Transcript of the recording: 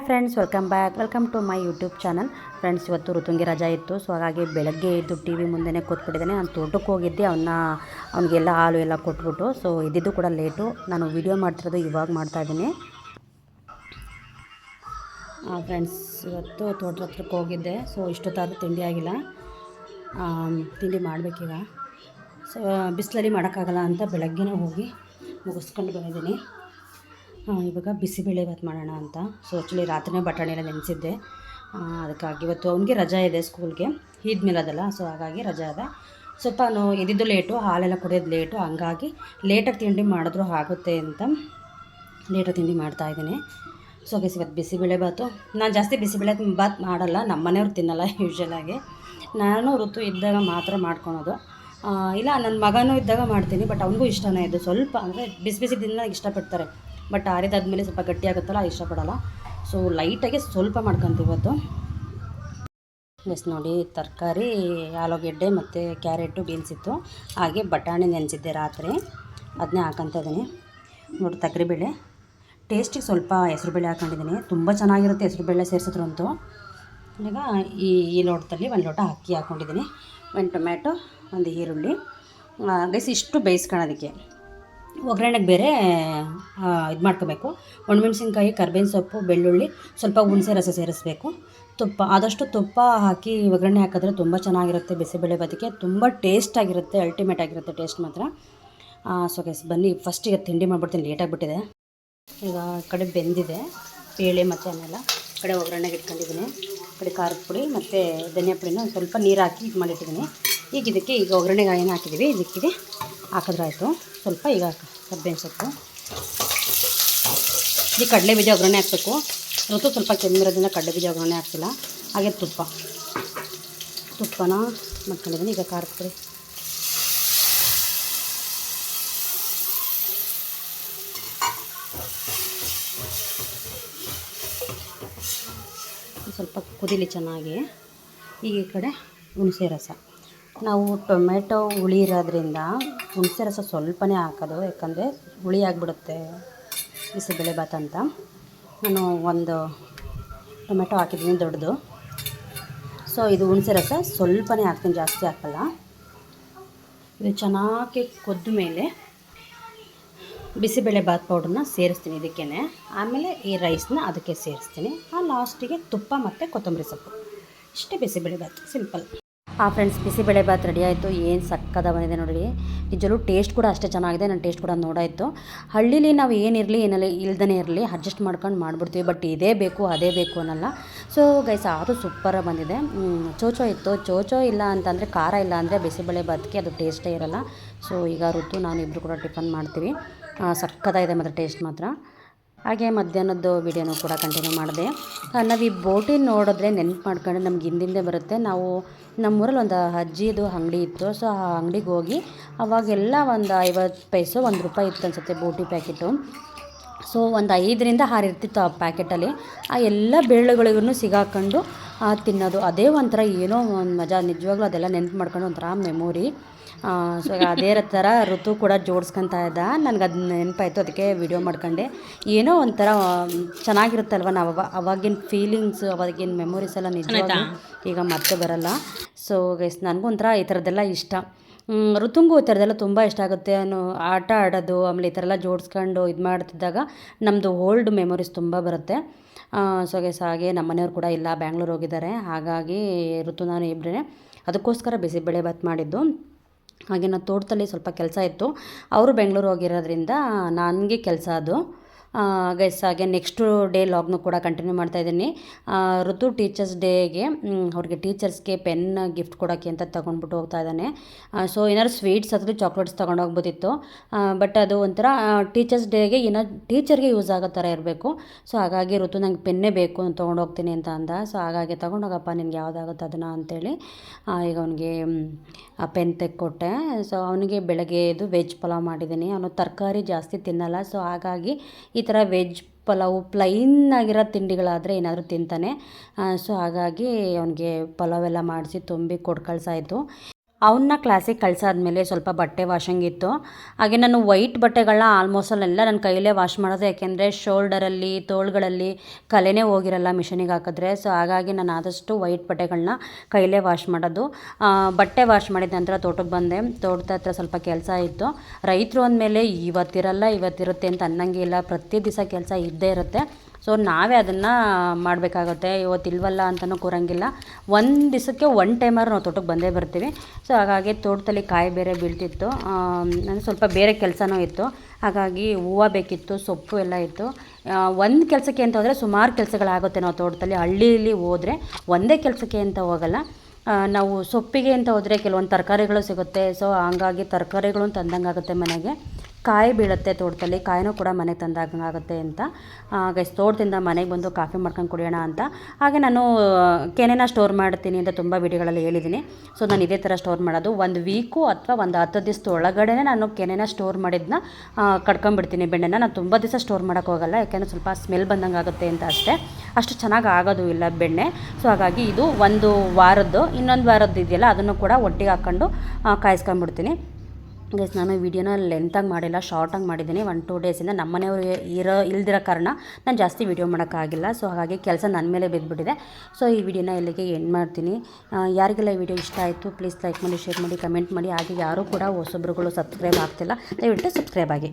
Hi friends, welcome back. Welcome to my YouTube channel. Friends, ಇವತ್ತು ಋತುಂಗಿ ರಜಾ ಇತ್ತು, ಸೊ ಹಾಗಾಗಿ ಬೆಳಗ್ಗೆ ಇದ್ದು ಟಿ ವಿ ಮುಂದೆನೇ ಕೂತ್ಬಿಟ್ಟಿದ್ದಾನೆ. ನಾನು ತೋಟಕ್ಕೆ ಹೋಗಿದ್ದೆ, ಅವನ್ನ, ಅವನಿಗೆಲ್ಲ ಹಾಲು ಎಲ್ಲ ಕೊಟ್ಬಿಟ್ಟು, ಸೊ ಇದ್ದಿದ್ದು ಕೂಡ ಲೇಟು. ನಾನು ವೀಡಿಯೋ ಮಾಡ್ತಿರೋದು ಇವಾಗ ಮಾಡ್ತಾಯಿದ್ದೀನಿ ಫ್ರೆಂಡ್ಸ್, ಇವತ್ತು ತೋಟದ ಹತ್ರಕ್ಕೆ ಹೋಗಿದ್ದೆ, ಸೊ ಇಷ್ಟೊತ್ತಾದರೂ ತಿಂಡಿ ಆಗಿಲ್ಲ. ತಿಂಡಿ ಮಾಡಬೇಕೀಗ. ಸೊ ಬಿಸಿಲಲ್ಲಿ ಮಾಡೋಕ್ಕಾಗಲ್ಲ ಅಂತ ಬೆಳಗ್ಗೆನೇ ಹೋಗಿ ಮುಗಿಸ್ಕೊಂಡು ಬಂದಿದ್ದೀನಿ. ಇವಾಗ ಬಿಸಿಬೇಳೆ ಭಾತ್ ಮಾಡೋಣ ಅಂತ. ಸೊ ಆ್ಯಕ್ಚುಲಿ ರಾತ್ರಿನೇ ಬಟಾಣಿ ನೆನೆಸಿದ್ದೆ. ಅದಕ್ಕಾಗಿ ಇವತ್ತು ಅವನಿಗೆ ರಜಾ ಇದೆ ಸ್ಕೂಲ್ಗೆ. ಈದ್ ಅದಲ್ಲ ಸೊ ಹಾಗಾಗಿ ರಜಾ ಇದೆ. ಸ್ವಲ್ಪ ಅವನು ಎದ್ದಿದ್ದು ಲೇಟು ಹಾಲೆಲ್ಲ ಕುಡಿಯೋದು ಲೇಟು ಹಂಗಾಗಿ ಲೇಟಾಗಿ ತಿಂಡಿ ಮಾಡಿದ್ರು ಆಗುತ್ತೆ ಅಂತ ಲೇಟಾಗಿ ತಿಂಡಿ ಮಾಡ್ತಾಯಿದ್ದೀನಿ ಸೊ ಗೈಸ್ ಇವತ್ತು ಬಿಸಿಬೇಳೆ ಭಾತು. ನಾನು ಜಾಸ್ತಿ ಬಿಸಿಬೇಳೆ ಭಾತ್ ಮಾಡಲ್ಲ ನಮ್ಮ ಮನೆಯವ್ರು ತಿನ್ನಲ್ಲ ಯೂಶ್ವಲಾಗಿ ನಾನು ಋತು ಇದ್ದಾಗ ಮಾತ್ರ ಮಾಡ್ಕೊಳೋದು. ಇಲ್ಲ ನನ್ನ ಮಗನೂ ಇದ್ದಾಗ ಮಾಡ್ತೀನಿ ಬಟ್ ಅವನಿಗೂ ಇಷ್ಟನೇ. ಇದು ಸ್ವಲ್ಪ ಅಂದರೆ ಬಿಸಿ ಬಿಸಿ ದಿನ ಇಷ್ಟಪಡ್ತಾರೆ. ಬಟ್ ಆರಿದಾದ್ಮೇಲೆ ಸ್ವಲ್ಪ ಗಟ್ಟಿ ಆಗುತ್ತಲ್ಲ ಇಷ್ಟಪಡಲ್ಲ ಸೊ ಲೈಟಾಗಿ ಸ್ವಲ್ಪ ಮಾಡ್ಕೊತೀವಿ ಇವತ್ತು. ಎಸ್ ನೋಡಿ, ತರಕಾರಿ, ಆಲೂಗೆಡ್ಡೆ ಮತ್ತು ಕ್ಯಾರೆಟು, ಬೀನ್ಸ್ ಇತ್ತು. ಹಾಗೆ ಬಟಾಣಿ ನೆನೆಸಿದ್ದೆ ರಾತ್ರಿ. ಅದನ್ನೇ ಹಾಕೊತ ಇದ್ದೀನಿ. ನೋಡಿ, ತಕರಿಬೇಳೆ. ಟೇಸ್ಟಿಗೆ ಸ್ವಲ್ಪ ಹೆಸ್ರುಬೇಳೆ ಹಾಕೊಂಡಿದ್ದೀನಿ. ತುಂಬ ಚೆನ್ನಾಗಿರುತ್ತೆ ಹೆಸರುಬೇಳೆ ಸೇರಿಸಿದ್ರು ಅಂತೂ ಈಗ ಈ ಈ ಲೋಟದಲ್ಲಿ ಒಂದು ಲೋಟ ಅಕ್ಕಿ ಹಾಕ್ಕೊಂಡಿದ್ದೀನಿ ಒಂದು ಟೊಮ್ಯಾಟೊ, ಒಂದು ಈರುಳ್ಳಿ. ಗೈಸ್ ಇಷ್ಟು ಬೇಯಿಸ್ಕೊಳ್ಳೋದಕ್ಕೆ. ಒಗ್ಗರಣೆಗೆ ಬೇರೆ ಇದು ಮಾಡ್ಕೋಬೇಕು. ಒಣಮೆಣ್ಸಿನ್ಕಾಯಿ, ಕರ್ಬೇವಿನ ಸೊಪ್ಪು, ಬೆಳ್ಳುಳ್ಳಿ, ಸ್ವಲ್ಪ ಹುಣಸೆ ರಸ ಸೇರಿಸ್ಬೇಕು. ತುಪ್ಪ, ಆದಷ್ಟು ತುಪ್ಪ ಹಾಕಿ ಒಗ್ಗರಣೆ ಹಾಕಿದ್ರೆ ತುಂಬ ಚೆನ್ನಾಗಿರುತ್ತೆ. ಬಿಸಿಬೇಳೆ ಬದಕ್ಕೆ ತುಂಬ ಟೇಸ್ಟಾಗಿರುತ್ತೆ ಅಲ್ಟಿಮೇಟ್ ಆಗಿರುತ್ತೆ ಟೇಸ್ಟ್ ಮಾತ್ರ. ಸೊ ಗೈಸ್ ಬನ್ನಿ ಫಸ್ಟ್ ಈಗ ತಿಂಡಿ ಮಾಡಿಬಿಡ್ತೀನಿ ಲೇಟಾಗಿಬಿಟ್ಟಿದೆ ಈಗ ಕಡೆ ಬೆಂದಿದೆ, ಬೇಳೆ ಮತ್ತು ಆಮೇಲೆ ಕಡೆ ಒಗ್ಗರಣೆಗೆ ಇಟ್ಕೊಂಡಿದ್ದೀನಿ. ಕಡೆ ಖಾರದ ಪುಡಿ ಮತ್ತು ಧನಿಯಾ ಪುಡಿನ ಸ್ವಲ್ಪ ನೀರು ಹಾಕಿ ಇದು ಮಾಡಿಟ್ಟಿದ್ದೀನಿ. ಈಗ ಇದಕ್ಕೆ ಈಗ ಒಗ್ಗರಣೆ ಏನು ಹಾಕಿದ್ದೀವಿ. ಇದಕ್ಕಿದೆ ಹಾಕಿದ್ರಾಯಿತು. ಸ್ವಲ್ಪ ಈಗ ಕಬ್ಬೇವಿನ ಸೊಪ್ಪು. ಈಗ ಕಡಲೆ ಬೀಜ ಒಗ್ಗರಣೆ ಹಾಕಬೇಕು. ಋತು ಸ್ವಲ್ಪ ಕೆಮ್ಮಿರೋದ್ರಿಂದ ಕಡಲೆ ಬೀಜ ಒಗ್ಗರಣೆ ಹಾಕ್ತಿಲ್ಲ. ಹಾಗೆ ತುಪ್ಪ. ತುಪ್ಪನ ಮಾಡ್ಕೊಂಡಿದ್ದೀನಿ. ಈಗ ಖಾರದ ಪುಡಿ. ಸ್ವಲ್ಪ ಕುದೀಲಿ ಚೆನ್ನಾಗಿ ಈಗ ಈ ಕಡೆ ಹುಣಸೆ ರಸ. ನಾವು ಟೊಮೆಟೊ, ಹುಳಿ ಇರೋದ್ರಿಂದ ಹುಣಸೆ ರಸ ಸ್ವಲ್ಪನೇ ಹಾಕೋದು, ಯಾಕಂದರೆ ಹುಳಿ ಆಗಿಬಿಡುತ್ತೆ ಬಿಸಿಬೇಳೆ ಭಾತ್ ಅಂತ. ನಾನು ಒಂದು ಟೊಮೆಟೊ ಹಾಕಿದ್ದೀನಿ ದೊಡ್ಡದು. ಸೊ ಇದು ಹುಣಸೆ ರಸ ಸ್ವಲ್ಪನೇ ಹಾಕ್ತೀನಿ, ಜಾಸ್ತಿ ಹಾಕಲ್ಲ. ಇದು ಚೆನ್ನಾಗಿ ಕೊದ್ದ ಮೇಲೆ ಬಿಸಿಬೇಳೆ ಬಾತ್ ಪೌಡ್ರನ್ನ ಸೇರಿಸ್ತೀನಿ ಇದಕ್ಕೇ ಆಮೇಲೆ ಈ ರೈಸ್ನ ಅದಕ್ಕೆ ಸೇರಿಸ್ತೀನಿ. ಆ ಲಾಸ್ಟಿಗೆ ತುಪ್ಪ ಮತ್ತು ಕೊತ್ತಂಬರಿ ಸೊಪ್ಪು. ಇಷ್ಟೇ ಬಿಸಿಬೇಳೆ ಬಾತ್ ಸಿಂಪಲ್ ಆ ಫ್ರೆಂಡ್ಸ್ ಬಿಸಿಬೇಳೆ ಬಾತ್ ರೆಡಿ ಆಯಿತು. ಏನು ಸಕ್ಕದ ಬಂದಿದೆ ನೋಡಿ ನಿಜಲೂ ಟೇಸ್ಟ್ ಕೂಡ ಅಷ್ಟೇ ಚೆನ್ನಾಗಿದೆ. ನನ್ನ ಟೇಸ್ಟ್ ಕೂಡ ನೋಡಾಯಿತು. ಹಳ್ಳೀಲಿ ನಾವು ಏನಿರಲಿ ಏನಲ್ಲ ಇಲ್ದೇ ಇರಲಿ ಅಡ್ಜಸ್ಟ್ ಮಾಡ್ಕೊಂಡು ಮಾಡಿಬಿಡ್ತೀವಿ. ಬಟ್ ಇದೇ ಬೇಕು, ಅದೇ ಬೇಕು ಅನ್ನಲ್ಲ. ಸೊ ಗೈಸ್ ಅದು ಸೂಪರಾಗಿ ಬಂದಿದೆ. ಚೋಚೋ ಇತ್ತು. ಚೋಚೋ ಇಲ್ಲ ಅಂತಂದರೆ, ಖಾರ ಇಲ್ಲ ಅಂದರೆ ಬಿಸಿಬೇಳೆ ಭಾತ್ಗೆ ಅದು ಟೇಸ್ಟೇ ಇರಲ್ಲ. ಸೊ ಈಗ ಋತು, ನಾನು ಇಬ್ಬರು ಕೂಡ ಟಿಫನ್ ಮಾಡ್ತೀವಿ. ಸಕ್ಕದಾಗಿದೆ ಮಾತ್ರ ಟೇಸ್ಟ್ ಮಾತ್ರ. ಹಾಗೆ ಮಧ್ಯಾಹ್ನದ್ದು ವಿಡಿಯೋನೂ ಕೂಡ ಕಂಟಿನ್ಯೂ ಮಾಡಿದೆ. ನಾವು ಈ ಬೋಟಿನ ನೋಡಿದ್ರೆ ನೆನ್ಪು ಮಾಡ್ಕೊಂಡು ನಮ್ಗೆ ಹಿಂದಿಂದೆ ಬರುತ್ತೆ. ನಾವು ನಮ್ಮೂರಲ್ಲಿ ಒಂದು ಅಜ್ಜಿದು ಅಂಗಡಿ ಇತ್ತು. ಸೊ, ಆ ಅಂಗಡಿಗೆ ಹೋಗಿ ಅವಾಗೆಲ್ಲ ಒಂದು ಐವತ್ತು ಪೈಸು, ಒಂದು ರೂಪಾಯಿ ಇತ್ತು ಅನ್ಸುತ್ತೆ ಬೋಟಿ ಪ್ಯಾಕೆಟು. ಸೊ, ಒಂದು ಐದರಿಂದ ಆರು ಇರ್ತಿತ್ತು ಆ ಪ್ಯಾಕೆಟಲ್ಲಿ. ಆ ಎಲ್ಲ ಬೆಳ್ಳುಗಳಿಗೂ ಸಿಗಾಕೊಂಡು ತಿನ್ನೋದು. ಅದೇ ಒಂಥರ ಏನೋ ಒಂದು ಮಜಾ. ನಿಜವಾಗ್ಲೂ ಅದೆಲ್ಲ ನೆನ್ಪು ಮಾಡ್ಕೊಂಡು ಒಂಥರ ಮೆಮೊರಿ ಸೊ ಅದೇ ಥರ ಋತು ಕೂಡ ಜೋಡಿಸ್ಕೊತಾ ಇದ್ದ. ನನಗೆ ಅದು ನೆನಪಾಯಿತು. ಅದಕ್ಕೆ ವಿಡಿಯೋ ಮಾಡ್ಕೊಂಡೆ. ಏನೋ ಒಂಥರ ಚೆನ್ನಾಗಿರುತ್ತಲ್ವ ನಾವು ಅವ ಅವಾಗಿನ ಫೀಲಿಂಗ್ಸ್ ಅವಾಗಿನ ಮೆಮೊರೀಸ್ ಎಲ್ಲ ನಿಜವಾಗ್ಲೂ ಈಗ ಮತ್ತೆ ಬರಲ್ಲ. ಸೊ ಗೈಸ್ ನನಗೂ ಒಂಥರ ಈ ಥರದ್ದೆಲ್ಲ ಇಷ್ಟ. ಋತುಂಗು ಋತುಂಗೂ ಈ ಥರದ್ದೆಲ್ಲ ತುಂಬ ಇಷ್ಟ ಆಗುತ್ತೆ. ಅನ್ನೋ ಆಟ ಆಡೋದು ಆಮೇಲೆ ಈ ಥರ ಎಲ್ಲ ಜೋಡಿಸ್ಕೊಂಡು ಇದು ಮಾಡ್ತಿದ್ದಾಗ ನಮ್ಮದು ಓಲ್ಡ್ ಮೆಮೊರೀಸ್ ತುಂಬ ಬರುತ್ತೆ. ಸೊ ಗೈಸ್ ಹಾಗೆ ನಮ್ಮ ಮನೆಯವ್ರು ಕೂಡ ಇಲ್ಲ ಬ್ಯಾಂಗ್ಳೂರ್ ಹೋಗಿದ್ದಾರೆ. ಹಾಗಾಗಿ ಋತು ನಾನು ಇಬ್ಬರೇ ಅದಕ್ಕೋಸ್ಕರ ಬಿಸಿಬೇಳೆ ಭಾತ್ ಮಾಡಿದ್ದು. ಹಾಗೆ ನಾನು ತೋಟದಲ್ಲಿ ಸ್ವಲ್ಪ ಕೆಲಸ ಇತ್ತು. ಅವರು ಬೆಂಗಳೂರು ಹೋಗಿರೋದ್ರಿಂದ ನನಗೆ ಕೆಲಸ ಅದು. ಗೈಸ್ ಹಾಗೆ ನೆಕ್ಸ್ಟು ಡೇ ಲಾಗ್ನು ಕೂಡ ಕಂಟಿನ್ಯೂ ಮಾಡ್ತಾ ಇದ್ದೀನಿ. ಋತು ಟೀಚರ್ಸ್ ಡೇಗೆ ಅವ್ರಿಗೆ ಟೀಚರ್ಸ್ಗೆ ಪೆನ್ ಗಿಫ್ಟ್ ಕೊಡೋಕ್ಕೆ ಅಂತ ತೊಗೊಂಡ್ಬಿಟ್ಟು ಹೋಗ್ತಾ ಇದ್ದಾನೆ. ಸೊ ಏನಾದ್ರು ಸ್ವೀಟ್ಸ್ ಅಥವಾ ಚಾಕ್ಲೇಟ್ಸ್ ತೊಗೊಂಡೋಗ್ಬೋದಿತ್ತು ಬಟ್ ಅದು ಒಂಥರ ಟೀಚರ್ಸ್ ಡೇಗೆ ಏನೋ ಟೀಚರ್ಗೆ ಯೂಸ್ ಆಗೋ ಥರ ಇರಬೇಕು. ಸೊ ಹಾಗಾಗಿ ಋತು ನಂಗೆ ಪೆನ್ನೇ ಬೇಕು ಅಂತ ತೊಗೊಂಡೋಗ್ತೀನಿ ಅಂತ ಅಂದ. ಸೊ ಹಾಗಾಗಿ ತೊಗೊಂಡೋಗಪ್ಪ ನಿನಗೆ ಯಾವುದಾಗುತ್ತೆ ಅದನ್ನು ಅಂತೇಳಿ. ಈಗ ಅವನಿಗೆ ಪೆನ್ ತೆಕ್ಕೊಟ್ಟೆ. ಸೊ ಅವನಿಗೆ ಬೆಳಗ್ಗೆ ಇದು ವೆಜ್ ಪಲಾವ್ ಮಾಡಿದ್ದೀನಿ. ಅವನು ತರಕಾರಿ ಜಾಸ್ತಿ ತಿನ್ನಲ್ಲ. ಸೊ ಹಾಗಾಗಿ ಈ ಥರ ವೆಜ್ ಪಲಾವು ಪ್ಲೈನ್ ಆಗಿರೋ ತಿಂಡಿಗಳಾದರೆ ಏನಾದರೂ ತಿಂತಾನೆ. ಸೊ ಹಾಗಾಗಿ ಅವನಿಗೆ ಪಲಾವ್ ಎಲ್ಲ ಮಾಡಿಸಿ ತುಂಬಿ ಕೊಟ್ಟು ಕಳ್ಸಾಯಿತು ಅವನ್ನ ಕ್ಲಾಸಿಗೆ ಕಳ್ಸಾದ್ಮೇಲೆ ಸ್ವಲ್ಪ ಬಟ್ಟೆ ವಾಷಿಂಗ್ ಇತ್ತು. ಹಾಗೆ ನಾನು ವೈಟ್ ಬಟ್ಟೆಗಳನ್ನ ಆಲ್ಮೋಸ್ಟ್ ಅಲ್ಲೆಲ್ಲ ನನ್ನ ಕೈಯಲ್ಲೇ ವಾಶ್ ಮಾಡೋದು, ಯಾಕೆಂದರೆ ಶೋಲ್ಡರಲ್ಲಿ ತೋಳುಗಳಲ್ಲಿ ಕಲೆನೇ ಹೋಗಿರಲ್ಲ ಮಿಷನಿಗೆ ಹಾಕಿದ್ರೆ. ಸೊ ಹಾಗಾಗಿ ನಾನು ಆದಷ್ಟು ವೈಟ್ ಬಟ್ಟೆಗಳನ್ನ ಕೈಲೇ ವಾಶ್ ಮಾಡೋದು. ಬಟ್ಟೆ ವಾಶ್ ಮಾಡಿದ ನಂತರ ತೋಟಕ್ಕೆ ಬಂದೆ. ತೋಟದ ಹತ್ರ ಸ್ವಲ್ಪ ಕೆಲಸ ಇತ್ತು. ರೈತರು ಅಂದಮೇಲೆ ಇವತ್ತಿರಲ್ಲ, ಇವತ್ತಿರುತ್ತೆ ಅಂತ ಅನ್ನಂಗಿಲ್ಲ ಪ್ರತಿ ದಿವಸ ಕೆಲಸ ಇದ್ದೇ ಇರುತ್ತೆ. ಸೊ ನಾವೇ ಅದನ್ನು ಮಾಡಬೇಕಾಗುತ್ತೆ. ಇವತ್ತಿಲ್ವಲ್ಲ ಅಂತಲೂ ಕೂರಂಗಿಲ್ಲ. ಒಂದು ದಿವಸಕ್ಕೆ ಒನ್ ಟೈಮರ್ ನಾವು ತೋಟಕ್ಕೆ ಬಂದೇ ಬರ್ತೀವಿ. ಸೊ ಹಾಗಾಗಿ ತೋಟದಲ್ಲಿ ಕಾಯಿ ಬೇರೆ ಬೀಳ್ತಿತ್ತು. ನನಗೆ ಸ್ವಲ್ಪ ಬೇರೆ ಕೆಲಸನೂ ಇತ್ತು. ಹಾಗಾಗಿ ಹೂವು ಬೇಕಿತ್ತು, ಸೊಪ್ಪು ಎಲ್ಲ ಇತ್ತು. ಒಂದು ಕೆಲಸಕ್ಕೆ ಅಂತ ಹೋದರೆ ಸುಮಾರು ಕೆಲಸಗಳಾಗುತ್ತೆ ನಾವು ತೋಟದಲ್ಲಿ. ಹಳ್ಳಿಯಲ್ಲಿ ಹೋದರೆ ಒಂದೇ ಕೆಲಸಕ್ಕೆ ಅಂತ ಹೋಗಲ್ಲ. ನಾವು ಸೊಪ್ಪಿಗೆ ಅಂತ ಹೋದರೆ ಕೆಲವೊಂದು ತರಕಾರಿಗಳು ಸಿಗುತ್ತೆ. ಸೊ ಹಂಗಾಗಿ ತರಕಾರಿಗಳು ತಂದಂಗೆ ಆಗುತ್ತೆ ಮನೆಗೆ. ಕಾಯಿ ಬೀಳುತ್ತೆ ತೋಟದಲ್ಲಿ, ಕಾಯಿನೂ ಕೂಡ ಮನೆಗೆ ತಂದಾಗುತ್ತೆ ಅಂತ. ಗೈಸ್ ತೋಟದಿಂದ ಮನೆಗೆ ಬಂದು ಕಾಫಿ ಮಾಡ್ಕೊಂಡು ಕುಡಿಯೋಣ ಅಂತ. ಹಾಗೆ ನಾನು ಕೆನೆನ ಸ್ಟೋರ್ ಮಾಡ್ತೀನಿ ಅಂತ ತುಂಬ ವಿಡಿಯೋಗಳಲ್ಲಿ ಹೇಳಿದ್ದೀನಿ ಸೊ ನಾನು ಇದೇ ಥರ ಸ್ಟೋರ್ ಮಾಡೋದು. ಒಂದು ವೀಕು ಅಥವಾ ಒಂದು ಹತ್ತು ದಿವಸದ ಒಳಗಡೆ ನಾನು ಕೆನೆನ ಸ್ಟೋರ್ ಮಾಡಿದ್ನ ಕಡ್ಕೊಂಬಿಡ್ತೀನಿ ಬೆಣ್ಣೆನ. ನಾನು ತುಂಬ ದಿವಸ ಸ್ಟೋರ್ ಮಾಡೋಕ್ಕೆ ಹೋಗಲ್ಲ, ಯಾಕೆಂದರೆ ಸ್ವಲ್ಪ ಸ್ಮೆಲ್ ಬಂದಂಗೆ ಆಗುತ್ತೆ ಅಂತ ಅಷ್ಟೇ. ಅಷ್ಟು ಚೆನ್ನಾಗಿ ಆಗೋದು ಇಲ್ಲ ಬೆಣ್ಣೆ. ಸೊ ಹಾಗಾಗಿ ಇದು ಒಂದು ವಾರದ್ದು, ಇನ್ನೊಂದು ವಾರದ್ದು ಇದೆಯಲ್ಲ, ಅದನ್ನು ಕೂಡ ಒಟ್ಟಿಗೆ ಹಾಕ್ಕೊಂಡು ಕಾಯಿಸ್ಕೊಂಡ್ಬಿಡ್ತೀನಿ. ಗೈಸ್ ನಾನು ವಿಡಿಯೋನ ಲೆಂತಾಗಿ ಮಾಡಿಲ್ಲ ಶಾರ್ಟಾಗಿ ಮಾಡಿದ್ದೀನಿ. ಒನ್ ಟೂ ಡೇಸಿಂದ ನಮ್ಮ ಮನೆಯವರು ಇರೋ, ಇಲ್ದಿರೋ ಕಾರಣ ನಾನು ಜಾಸ್ತಿ ವಿಡಿಯೋ ಮಾಡೋಕ್ಕಾಗಿಲ್ಲ. ಸೊ ಹಾಗಾಗಿ ಕೆಲಸ ನನ್ನ ಮೇಲೆ ಬಿದ್ದುಬಿಟ್ಟಿದೆ ಸೊ ಈ ವಿಡಿಯೋನ ಇಲ್ಲಿಗೆ ಎಂಡ್ ಮಾಡ್ತೀನಿ. ಯಾರಿಗೆಲ್ಲ ಈ ವಿಡಿಯೋ ಇಷ್ಟ ಆಯಿತು ಪ್ಲೀಸ್ ಲೈಕ್ ಮಾಡಿ ಶೇರ್ ಮಾಡಿ ಕಮೆಂಟ್ ಮಾಡಿ. ಹಾಗೆ ಯಾರೂ ಕೂಡ ಹೊಸಬ್ರುಗಳು ಸಬ್ಸ್ಕ್ರೈಬ್ ಆಗ್ತಿಲ್ಲ, ದಯವಿಟ್ಟು ಸಬ್ಸ್ಕ್ರೈಬ್ ಆಗಿ.